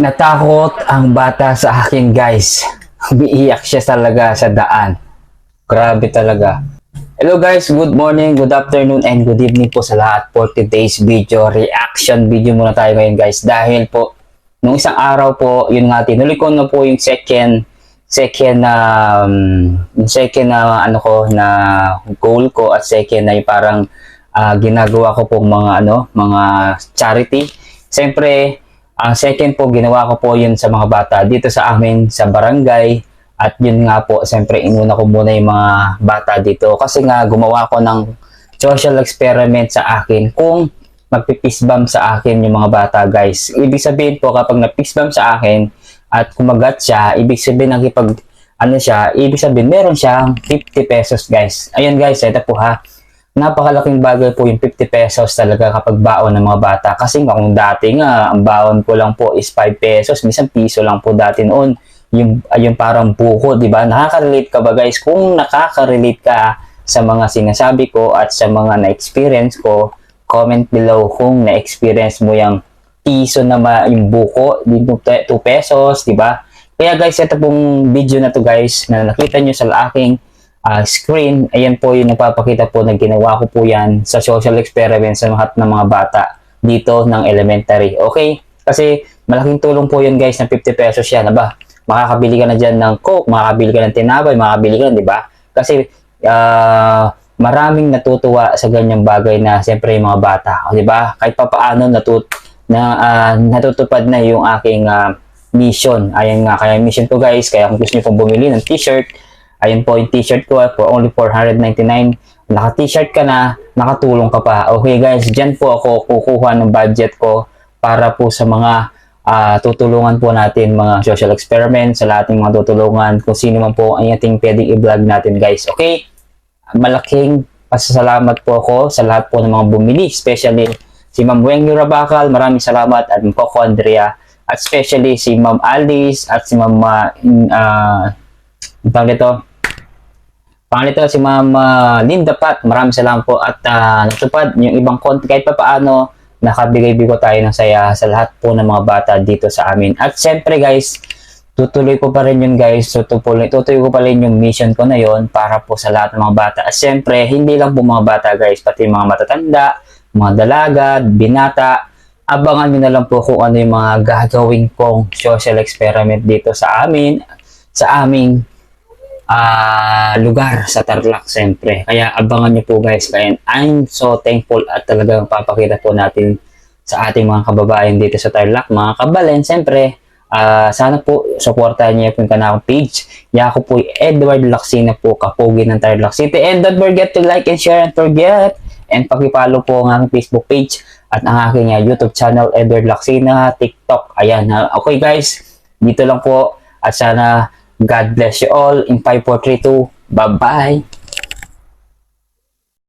Natakot ang bata sa akin guys. Umiiyak siya talaga sa daan. Grabe talaga. Hello guys, good morning, good afternoon, and good evening po sa lahat for today's video. Reaction video muna tayo ngayon guys. Dahil po, nung isang araw po, yun nga, tinuloy ko na po yung second second na um, second na ano ko na goal ko at second na yung parang ah, ginagawa ko pong mga ano mga charity Siyempre, ang second po, ginawa ko po yun sa mga bata dito sa amin, sa barangay. At yun nga po, siyempre, inuna ko muna yung mga bata dito. Kasi nga, gumawa ko ng social experiment sa akin kung magpipiss bomb sa akin yung mga bata, guys. Ibig sabihin po, kapag napiss bomb sa akin at kumagat siya, ibig sabihin, nakipag, ano siya, ibig sabihin, meron siyang 50 pesos, guys. Ayun, guys, ito po ha napakalaking bagay po yung 50 pesos talaga kapag baon ng mga bata. Kasi nga kung dati nga, ang baon ko lang po is 5 pesos, minsan piso lang po dati noon. Yung, yung parang buko, di ba? Nakaka-relate ka ba guys? Kung nakaka-relate ka sa mga sinasabi ko at sa mga na-experience ko, comment below kung na-experience mo yung piso na ma, yung buko, dito 2 pesos, di ba? Kaya guys, ito pong video na to guys, na nakita nyo sa aking ah, screen, ayan po yung nagpapakita po na ginawa ko po yan sa social experiment sa lahat ng mga bata dito ng elementary. Okay? Kasi malaking tulong po yun guys na 50 pesos yan. Aba, makakabili ka na dyan ng coke, makakabili ka ng tinapay, makakabili ka na, di ba? Kasi ah, maraming natutuwa sa ganyang bagay na siyempre yung mga bata. O, di ba? Kahit pa paano natut na, ah, natutupad na yung aking ah, mission. Ayan nga, kaya mission ko guys, kaya kung gusto niyo pong bumili ng t-shirt, Ayun po yung t-shirt ko for only 499. Naka-t-shirt ka na, nakatulong ka pa. Okay guys, dyan po ako kukuha ng budget ko para po sa mga ah, tutulungan po natin mga social experiment, sa lahat ng mga tutulungan, kung sino man po ang ating pwedeng i-vlog natin guys. Okay? Malaking pasasalamat po ako sa lahat po ng mga bumili, especially si Ma'am Weng Yurabakal, maraming salamat, at Coco Andrea, at especially si Ma'am Alice, at si Ma'am uh, uh, dito, Pangalito si Ma'am ah, Linda Pat, maraming salamat po. At uh, natupad yung ibang content. Kahit pa paano nakabigay-bigo tayo ng saya sa lahat po ng mga bata dito sa amin. At syempre guys, tutuloy ko pa rin yun guys, tutuloy, tutuloy ko pa rin yung mission ko na yon para po sa lahat ng mga bata. At syempre, hindi lang po mga bata guys, pati mga matatanda, mga dalaga, binata, abangan nyo na lang po kung ano yung mga gagawin kong social experiment dito sa amin, sa aming ah lugar sa Tarlac siyempre. Kaya abangan nyo po guys. Kaya I'm so thankful at talagang papakita po natin sa ating mga kababayan dito sa Tarlac. Mga kabalen, siyempre, ah sana po supportahan niyo po yung kanang page. Ya po Edward Laksina po, kapugi ng Tarlac City. And don't forget to like and share and forget. And pakipollow po ang Facebook page at ang aking ah, YouTube channel, Edward Laksina, TikTok. Ayan. ah, okay guys, dito lang po. At sana God bless you all in 5432. Bye-bye.